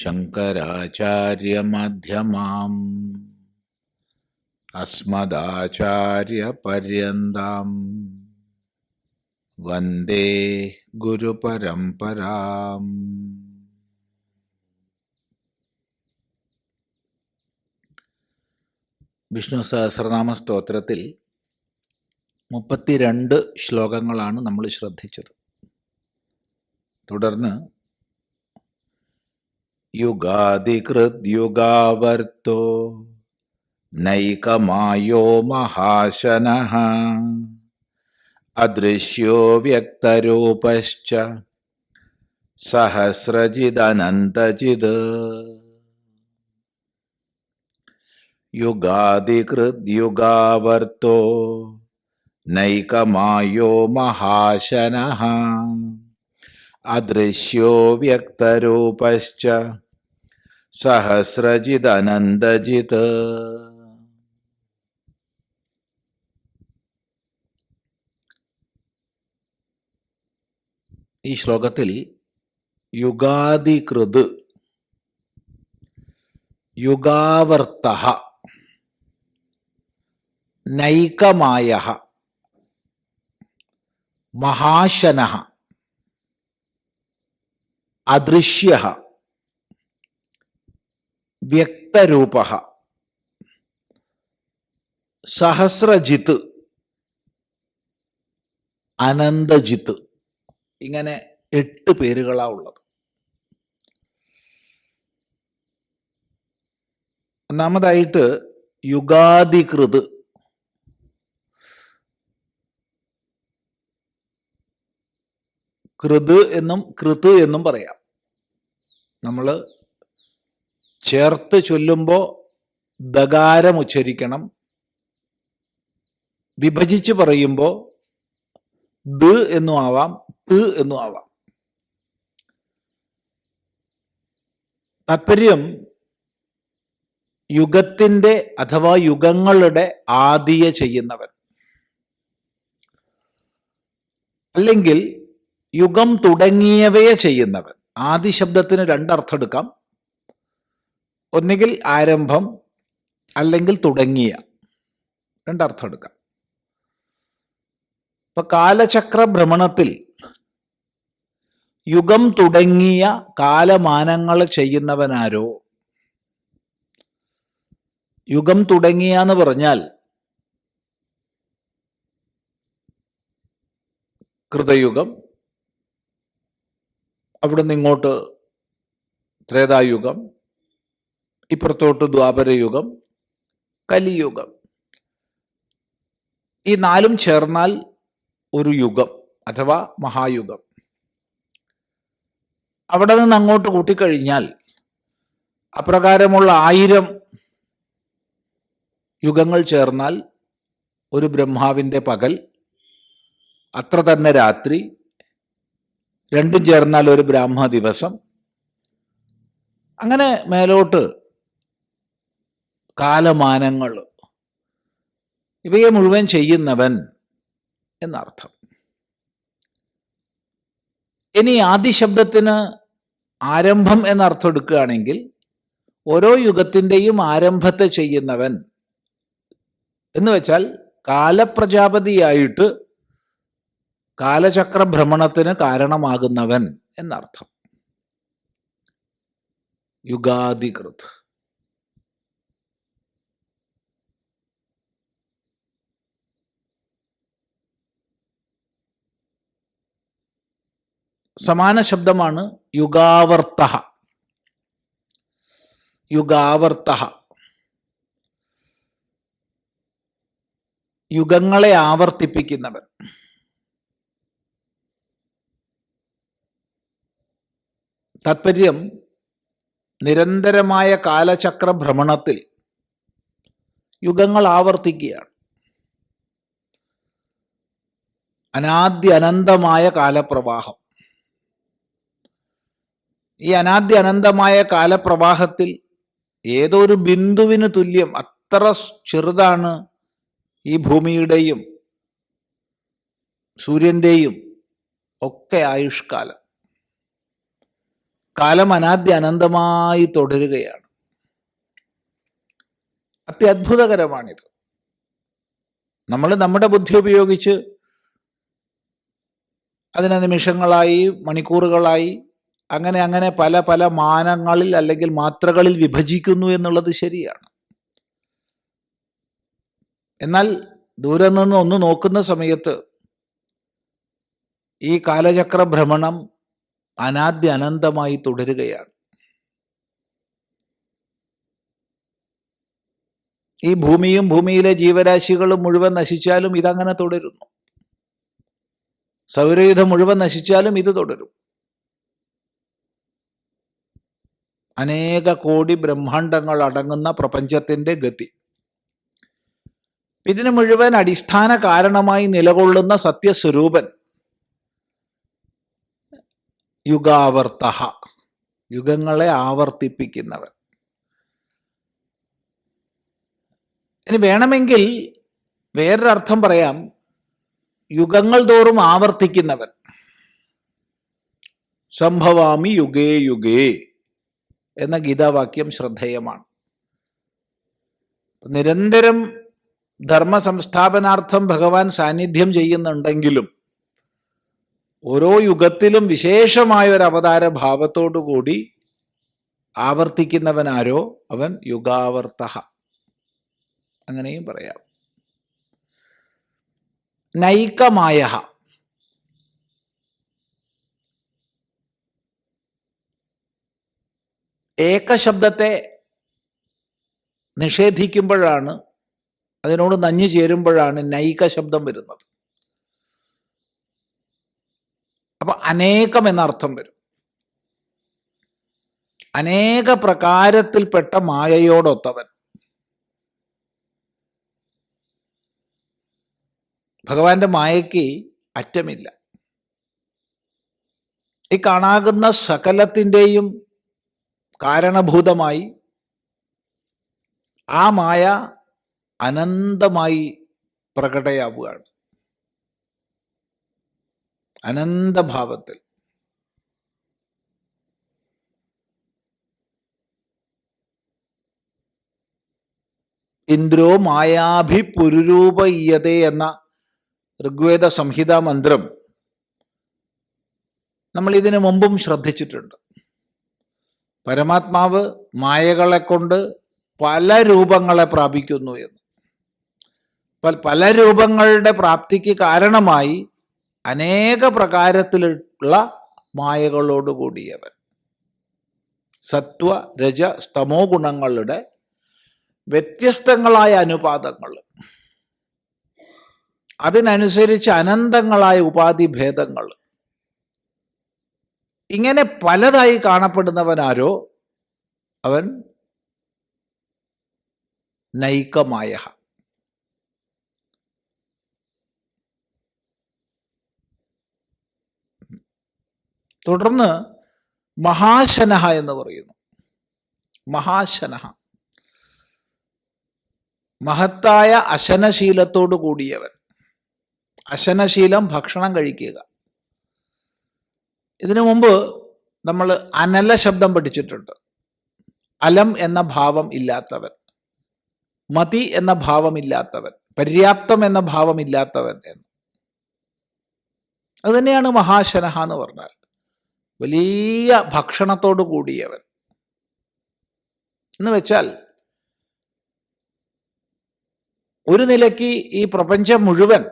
ശങ്കരാചാര്യമധ്യമാം. അസ്മദാചാര്യപര്യന്താം. വന്ദേ ഗുരുപരംപരാം വിഷ്ണു സഹസ്രനാമ സ്തോത്രത്തിൽ മുപ്പത്തിരണ്ട് ശ്ലോകങ്ങളാണ് നമ്മൾ ശ്രദ്ധിച്ചത്. തുടർന്ന് യുഗാതികൃദ്യുഗാവർത്തോ നൈകമായോ മഹാശനഃ അദൃശ്യോ വ്യക്തരൂപശ്ച സഹസ്രജിദനന്തജിത്. യുഗാതികൃദ്യുഗാവർത്തോ നൈകമായോ മഹാശനഃ അദൃശ്യോ വ്യക്തരൂപശ്ച സഹസ്രജിദനന്തജിത് ഈ ശ്ലോകത്തിൽ യുഗാദികൃത് യുഗാവർത്ത നൈകമായ മഹാശന അദൃശ്യ വ്യക്തരൂപ. സഹസ്രജിത്ത് അനന്തജിത്ത്. ഇങ്ങനെ എട്ട് പേരുകളാ ഉള്ളത്. ഒന്നാമതായിട്ട് യുഗാധികൃത്. കൃത് എന്നും കൃത് എന്നും പറയാം. നമ്മൾ ചേർത്ത് ചൊല്ലുമ്പോൾ ദകാരം ഉച്ചരിക്കണം. വിഭജിച്ച് പറയുമ്പോൾ ദ് എന്നു ആവാം ത് എന്നു ആവാം. താല്പര്യം യുഗത്തിന്റെ അഥവാ യുഗങ്ങളുടെ ആദിയ ചെയ്യുന്നവൻ. അല്ലെങ്കിൽ യുഗം തുടങ്ങിയവയെ ചെയ്യുന്നവൻ. ആദി ശബ്ദത്തിന് രണ്ടർത്ഥം എടുക്കാം. ഒന്നുകിൽ ആരംഭം അല്ലെങ്കിൽ തുടങ്ങിയ. രണ്ടർത്ഥം എടുക്കാം. ഇപ്പൊ കാലചക്ര ഭ്രമണത്തിൽ യുഗം തുടങ്ങിയ കാലമാനങ്ങൾ ചെയ്യുന്നവനാരോ? യുഗം തുടങ്ങിയ എന്ന് പറഞ്ഞാൽ കൃതയുഗം അവിടുന്ന് ഇങ്ങോട്ട് ത്രേതായുഗം ഇപ്പുറത്തോട്ട് ദ്വാപരയുഗം കലിയുഗം. ഈ നാലും ചേർന്നാൽ ഒരു യുഗം അഥവാ മഹായുഗം. അവിടെ നിന്ന് അങ്ങോട്ട് കൂട്ടിക്കഴിഞ്ഞാൽ അപ്രകാരമുള്ള ആയിരം യുഗങ്ങൾ ചേർന്നാൽ ഒരു ബ്രഹ്മാവിന്റെ പകൽ അത്ര തന്നെ രാത്രി രണ്ടും ചേർന്നാൽ ഒരു ബ്രാഹ്മ ദിവസം അങ്ങനെ മേലോട്ട് കാലമാനങ്ങൾ. ഇവയെ മുഴുവൻ ചെയ്യുന്നവൻ എന്നർത്ഥം. ഇനി ആദ്യ ശബ്ദത്തിന് ആരംഭം എന്നർത്ഥം എടുക്കുകയാണെങ്കിൽ ഓരോ യുഗത്തിന്റെയും ആരംഭത്തെ ചെയ്യുന്നവൻ എന്ന് വെച്ചാൽ കാലപ്രജാപതിയായിട്ട് കാലചക്ര ഭ്രമണത്തിന് കാരണമാകുന്നവൻ എന്നർത്ഥം. യുഗാധികൃത്. സമാന ശബ്ദമാണ് യുഗാവർത്ത യുഗാവർത്ത യുഗങ്ങളെ ആവർത്തിപ്പിക്കുന്നവൻ. താത്പര്യം നിരന്തരമായ കാലചക്ര ഭ്രമണത്തിൽ യുഗങ്ങൾ ആവർത്തിക്കുകയാണ്. അനാദ്യ അനന്തമായ കാലപ്രവാഹം. ഈ അനാദ്യ അനന്തമായ കാലപ്രവാഹത്തിൽ ഏതോ ഒരു ബിന്ദുവിന് തുല്യം അത്ര ചെറുതാണ് ഈ ഭൂമിയുടെയും സൂര്യന്റെയും ഒക്കെ ആയുഷ്കാലം. കാലം അനാദ്യ അനന്തമായി തുടരുകയാണ്. അത്യത്ഭുതകരമാണിത്. നമ്മൾ നമ്മുടെ ബുദ്ധി ഉപയോഗിച്ച് അതിനെ നിമിഷങ്ങളായി മണിക്കൂറുകളായി അങ്ങനെ അങ്ങനെ പല പല മാനങ്ങളിൽ അല്ലെങ്കിൽ മാത്രകളിൽ വിഭജിക്കുന്നു എന്നുള്ളത് ശരിയാണ്. എന്നാൽ ദൂരെ നിന്ന് ഒന്ന് നോക്കുന്ന സമയത്ത് ഈ കാലചക്ര ഭ്രമണം അനാദ്യ അനന്തമായി തുടരുകയാണ്. ഈ ഭൂമിയും ഭൂമിയിലെ ജീവരാശികളും മുഴുവൻ നശിച്ചാലും ഇതങ്ങനെ തുടരുന്നു. സൗരയുധം മുഴുവൻ നശിച്ചാലും ഇത് തുടരും. അനേക കോടി ബ്രഹ്മാണ്ടങ്ങൾ അടങ്ങുന്ന പ്രപഞ്ചത്തിന്റെ ഗതി. ഇതിന് മുഴുവൻ അടിസ്ഥാന കാരണമായി നിലകൊള്ളുന്ന സത്യസ്വരൂപൻ യുഗാവർത്ത യുഗങ്ങളെ ആവർത്തിപ്പിക്കുന്നവൻ. ഇനി വേണമെങ്കിൽ വേറൊരർത്ഥം പറയാം. യുഗങ്ങൾ തോറും ആവർത്തിക്കുന്നവൻ. സംഭവാമി യുഗേ യുഗേ. എന്ന ഗീതാവാക്യം ശ്രദ്ധേയമാണ്. നിരന്തരം ധർമ്മ സംസ്ഥാപനാർത്ഥം ഭഗവാൻ സാന്നിധ്യം ചെയ്യുന്നുണ്ടെങ്കിലും ഓരോ യുഗത്തിലും വിശേഷമായ ഒരു അവതാര ഭാവത്തോടു കൂടി ആവർത്തിക്കുന്നവനാരോ അവൻ യുഗാവർത്ത അങ്ങനെയും പറയാം. നൈകമായ ഏകശബ്ദത്തെ നിഷേധിക്കുമ്പോഴാണ് അതിനോട് നഞ്ഞു ചേരുമ്പോഴാണ് നൈക ശബ്ദം വരുന്നത്. അപ്പൊ അനേകം എന്നർത്ഥം വരും. അനേക പ്രകാരത്തിൽപ്പെട്ട മായയോടൊത്തവൻ. ഭഗവാന്റെ മായയ്ക്ക് അറ്റമില്ല. ഈ കാണാകുന്ന സകലത്തിന്റെയും കാരണഭൂതമായി ആ മായ അനന്തമായി പ്രകടയാവുകയാണ്. അനന്തഭാവത്തിൽ. ഇന്ദ്രോ മായാഭി പുരുരൂപയ്യതേ എന്ന ഋഗ്വേദ സംഹിതാ മന്ത്രം നമ്മൾ ഇതിനു മുമ്പും ശ്രദ്ധിച്ചിട്ടുണ്ട്. പരമാത്മാവ് മായകളെ കൊണ്ട് പല രൂപങ്ങളെ പ്രാപിക്കുന്നു എന്ന്. പല രൂപങ്ങളുടെ പ്രാപ്തിക്ക് കാരണമായി അനേക പ്രകാരത്തിലുള്ള മായകളോടുകൂടിയവൻ സത്വ രജ സ്തമോ ഗുണങ്ങളുടെ വ്യത്യസ്തങ്ങളായ അനുപാതങ്ങൾ. അതിനനുസരിച്ച് അനന്തങ്ങളായ ഉപാധി ഭേദങ്ങൾ ഇങ്ങനെ പലതായി കാണപ്പെടുന്നവനാരോ അവൻ നൈക്കമായ തുടർന്ന് മഹാശനഹ എന്ന് പറയുന്നു. മഹാശനഹ. മഹത്തായ അശനശീലത്തോടു കൂടിയവൻ. അശനശീലം ഭക്ഷണം കഴിക്കുക. ഇതിനു മുമ്പ് നമ്മൾ അനല ശബ്ദം പഠിച്ചിട്ടുണ്ട്. അലം എന്ന ഭാവം ഇല്ലാത്തവൻ മതി എന്ന ഭാവമില്ലാത്തവൻ പര്യാപ്തം എന്ന ഭാവമില്ലാത്തവൻ എന്ന്. അതുതന്നെയാണ് മഹാശനഹ എന്ന് പറഞ്ഞാൽ. വലിയ ഭക്ഷണത്തോടു കൂടിയവൻ. എന്ന് വെച്ചാൽ ഒരു നിലയ്ക്ക് ഈ പ്രപഞ്ചം മുഴുവൻ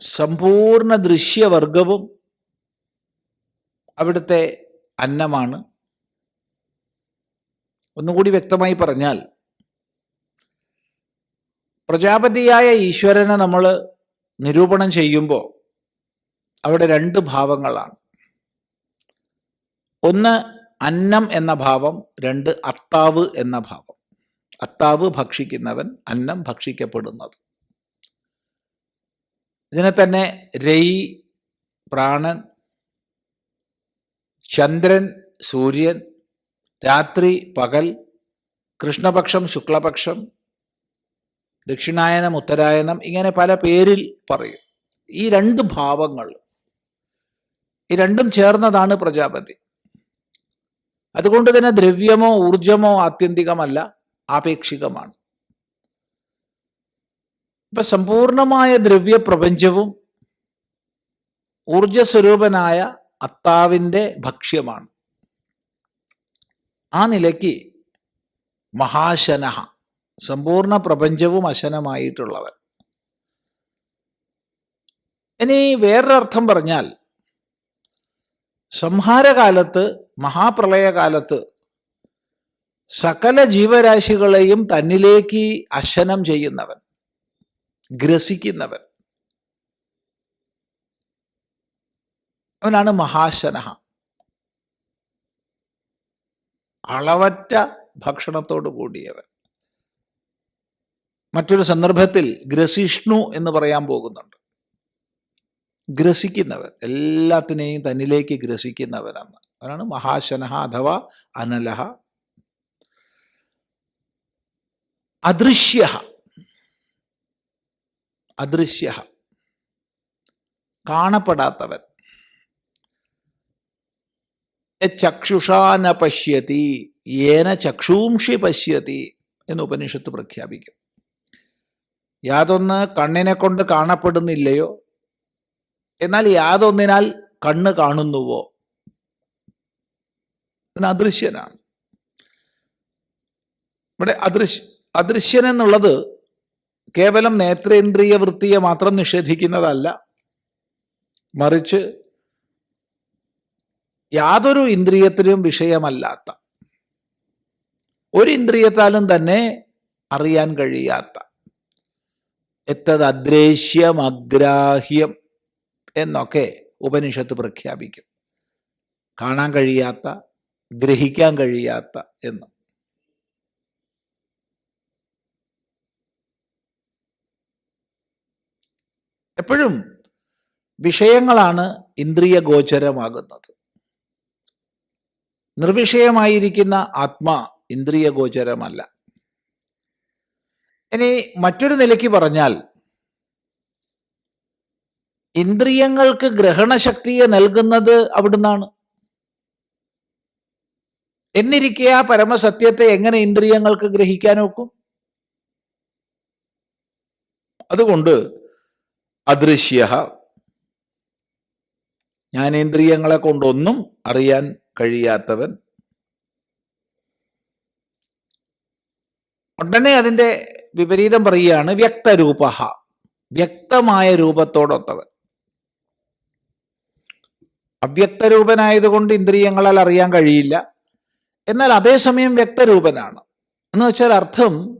സമ്പൂർണ ദൃശ്യവർഗവും അവിടുത്തെ അന്നമാണ്. ഒന്നുകൂടി വ്യക്തമായി പറഞ്ഞാൽ പ്രജാപതിയായ ഈശ്വരനെ നമ്മൾ നിരൂപണം ചെയ്യുമ്പോൾ അവിടെ രണ്ട് ഭാവങ്ങളാണ്. ഒന്ന് അന്നം എന്ന ഭാവം രണ്ട് അത്താവ് എന്ന ഭാവം. അത്താവ് ഭക്ഷിക്കുന്നവൻ അന്നം ഭക്ഷിക്കപ്പെടുന്നത്. ഇതിനെ തന്നെ രൈ പ്രാണൻ ചന്ദ്രൻ സൂര്യൻ രാത്രി പകൽ കൃഷ്ണപക്ഷം ശുക്ലപക്ഷം ദക്ഷിണായനം ഉത്തരായനം ഇങ്ങനെ പല പേരിൽ പറയും. ഈ രണ്ട് ഭാവങ്ങൾ ഈ രണ്ടും ചേർന്നതാണ് പ്രജാപതി. അതുകൊണ്ട് തന്നെ ദ്രവ്യമോ ഊർജമോ ആത്യന്തികമല്ല ആപേക്ഷികമാണ്. ഇപ്പൊ സമ്പൂർണമായ ദ്രവ്യ പ്രപഞ്ചവും ഊർജസ്വരൂപനായ അത്താവിന്റെ ഭക്ഷ്യമാണ്. ആ നിലയ്ക്ക് മഹാശനഹ സമ്പൂർണ പ്രപഞ്ചവും അശനമായിട്ടുള്ളവൻ. ഇനി വേറൊരർത്ഥം പറഞ്ഞാൽ സംഹാരകാലത്ത് മഹാപ്രളയകാലത്ത് സകല ജീവരാശികളെയും തന്നിലേക്ക് അശനം ചെയ്യുന്നവൻ ഗ്രസിക്കുന്നവൻ. അവനാണ് മഹാശനഹ. അളവറ്റ ഭക്ഷണത്തോട് കൂടിയവൻ. മറ്റൊരു സന്ദർഭത്തിൽ ഗ്രസിഷ്ണു എന്ന് പറയാൻ പോകുന്നുണ്ട്. ഗ്രസിക്കുന്നവൻ എല്ലാത്തിനെയും തന്നിലേക്ക് ഗ്രസിക്കുന്നവനാണ്. അവനാണ് മഹാശനഹ അഥവാ അനലഹ. അദൃശ്യ അദൃശ്യ കാണപ്പെടാത്തവൻ. ചക്ഷുഷാന പശ്യതി ഏന ചക്ഷൂംഷി പശ്യതി എന്ന് ഉപനിഷത്ത് പ്രഖ്യാപിക്കും. യാതൊന്ന് കണ്ണിനെ കൊണ്ട് കാണപ്പെടുന്നില്ലയോ? എന്നാൽ യാതൊന്നിനാൽ കണ്ണ് കാണുന്നുവോ? അദൃശ്യനാണ്. ഇവിടെ അദൃശ്യ അദൃശ്യൻ എന്നുള്ളത് കേവലം നേത്രേന്ദ്രിയ വൃത്തിയെ മാത്രം നിഷേധിക്കുന്നതല്ല. മറിച്ച് യാതൊരു ഇന്ദ്രിയത്തിനും വിഷയമല്ലാത്ത ഒരു ഇന്ദ്രിയത്താലും തന്നെ അറിയാൻ കഴിയാത്ത എത്തത് അദ്രേശ്യം അഗ്രാഹ്യം എന്നൊക്കെ ഉപനിഷത്ത് പ്രഖ്യാപിക്കും. കാണാൻ കഴിയാത്ത ഗ്രഹിക്കാൻ കഴിയാത്ത എന്ന്. എപ്പോഴും വിഷയങ്ങളാണ് ഇന്ദ്രിയ ഗോചരമാകുന്നത് നിർവിഷയമായിരിക്കുന്ന ആത്മ ഇന്ദ്രിയ ഗോചരമല്ല. ഇനി മറ്റൊരു നിലയ്ക്ക് പറഞ്ഞാൽ ഇന്ദ്രിയങ്ങൾക്ക് ഗ്രഹണശക്തിയെ നൽകുന്നത് അവിടുന്നാണ്. എന്നിരിക്കെ ആ പരമസത്യത്തെ എങ്ങനെ ഇന്ദ്രിയങ്ങൾക്ക് ഗ്രഹിക്കാൻ ഒക്കും? അതുകൊണ്ട് അദൃശ്യ ജ്ഞാനേന്ദ്രിയങ്ങളെ കൊണ്ടൊന്നും അറിയാൻ കഴിയാത്തവൻ. ഉടനെ അതിന്റെ വിപരീതം പറയുകയാണ് വ്യക്തരൂപ വ്യക്തമായ രൂപത്തോടൊത്തവൻ. അവ്യക്തരൂപനായതുകൊണ്ട് ഇന്ദ്രിയങ്ങളാൽ അറിയാൻ കഴിയില്ല. എന്നാൽ അതേസമയം വ്യക്തരൂപനാണ്. എന്ന് വെച്ചാൽ അർത്ഥം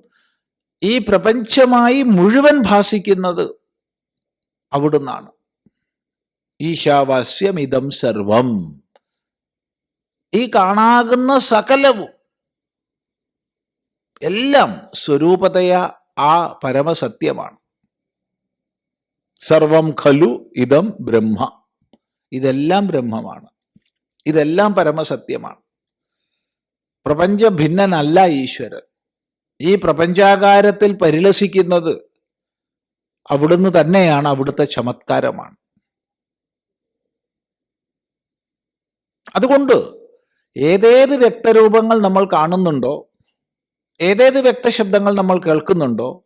ഈ പ്രപഞ്ചമായി മുഴുവൻ ഭാസിക്കുന്നത് അവിടുന്നാണ്. ഈശാവാസ്യം ഇതം സർവം. ഈ കാണാകുന്ന സകലവും എല്ലാം സ്വരൂപതയ ആ പരമസത്യമാണ്. സർവം ഖലു ഇതം ബ്രഹ്മ. ഇതെല്ലാം ബ്രഹ്മമാണ്. ഇതെല്ലാം പരമസത്യമാണ്. പ്രപഞ്ച ഭിന്നനല്ല ഈശ്വരൻ. ഈ പ്രപഞ്ചാകാരത്തിൽ പരിലസിക്കുന്നത് അവിടുന്ന് തന്നെയാണ് അവിടുത്തെ ചമത്കാരമാണ്. അതുകൊണ്ട് ഏതേത് വ്യക്തരൂപങ്ങൾ നമ്മൾ കാണുന്നുണ്ടോ ഏതേത് വ്യക്തശബ്ദങ്ങൾ നമ്മൾ കേൾക്കുന്നുണ്ടോ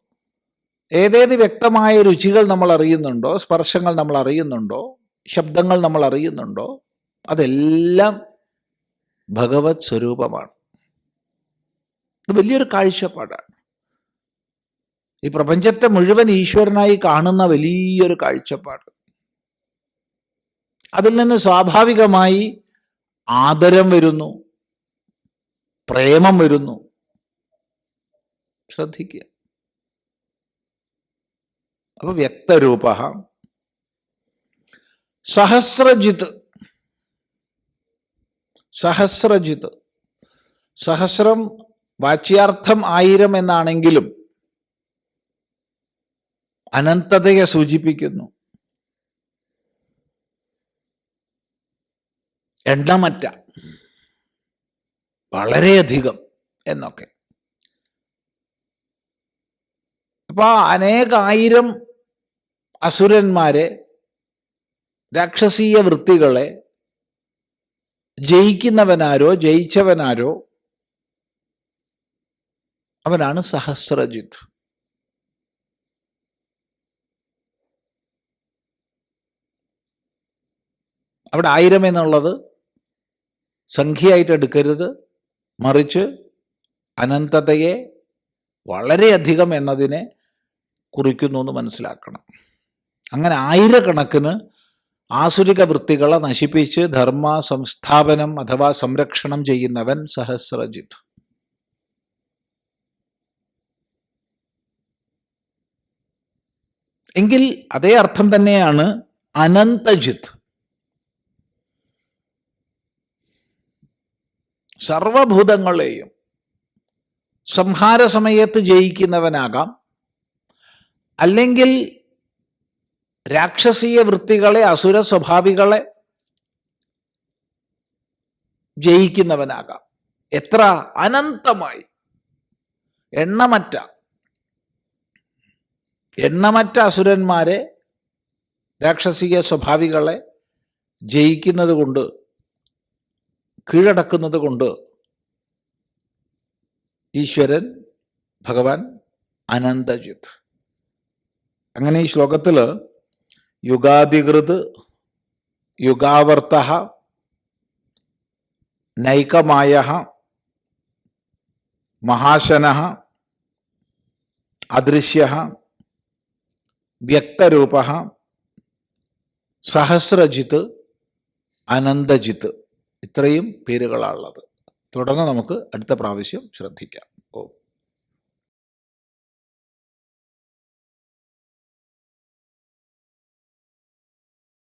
ഏതേത് വ്യക്തമായ രുചികൾ നമ്മൾ അറിയുന്നുണ്ടോ സ്പർശങ്ങൾ നമ്മൾ അറിയുന്നുണ്ടോ ശബ്ദങ്ങൾ നമ്മൾ അറിയുന്നുണ്ടോ അതെല്ലാം ഭഗവത് സ്വരൂപമാണ്. ഇത് വലിയൊരു കാഴ്ചപ്പാടാണ്. ഈ പ്രപഞ്ചത്തെ മുഴുവൻ ഈശ്വരനായി കാണുന്ന വലിയൊരു കാഴ്ചപ്പാട്. അതിൽ നിന്ന് സ്വാഭാവികമായി ആദരം വരുന്നു പ്രേമം വരുന്നു. ശ്രദ്ധിക്കുക. അപ്പൊ വ്യക്തരൂപ. സഹസ്രജിത്ത്. സഹസ്രജിത്ത്. സഹസ്രം വാച്യാർത്ഥം ആയിരം എന്നാണെങ്കിലും അനന്തതയെ സൂചിപ്പിക്കുന്നു. എണ്ണമറ്റ വളരെയധികം എന്നൊക്കെ. അപ്പൊ അനേകായിരം അസുരന്മാരെ രാക്ഷസീയ വൃത്തികളെ ജയിക്കുന്നവനാരോ ജയിച്ചവനാരോ അവനാണ് സഹസ്രജിത്ത്. അവിടെ ആയിരം എന്നുള്ളത് സംഖ്യയായിട്ട് എടുക്കരുത്. മറിച്ച് അനന്തതയെ വളരെയധികം എന്നതിനെ കുറിക്കുന്നു എന്ന് മനസ്സിലാക്കണം. അങ്ങനെ ആയിരക്കണക്കിന് ആസുരിക വൃത്തികളെ നശിപ്പിച്ച് ധർമ്മ സംസ്ഥാപനം അഥവാ സംരക്ഷണം ചെയ്യുന്നവൻ സഹസ്രജിത്ത്. എങ്കിൽ അതേ അർത്ഥം തന്നെയാണ് അനന്തജിത്ത്. സർവഭൂതങ്ങളെയും സംഹാര സമയത്ത് ജയിക്കുന്നവനാകാം. അല്ലെങ്കിൽ രാക്ഷസീയ വൃത്തികളെ അസുര സ്വഭാവികളെ ജയിക്കുന്നവനാകാം. എത്ര അനന്തമായി. എണ്ണമറ്റ. എണ്ണമറ്റ അസുരന്മാരെ രാക്ഷസീയ സ്വഭാവികളെ ജയിക്കുന്നത് കൊണ്ട് കീഴടക്കുന്നത് കൊണ്ട് ഈശ്വരൻ ഭഗവാൻ അനന്തജിത്ത്. അങ്ങനെ ഈ ശ്ലോകത്തിൽ യുഗാധികൃത് യുഗാവർത്ത നൈകമായ മഹാശന അദൃശ്യ വ്യക്തരൂപ സഹസ്രജിത്ത് അനന്തജിത്ത്. ഇത്രയും പേരുകളാണുള്ളത്. തുടർന്ന് നമുക്ക് അടുത്ത പ്രാവശ്യം ശ്രദ്ധിക്കാം. ഓ.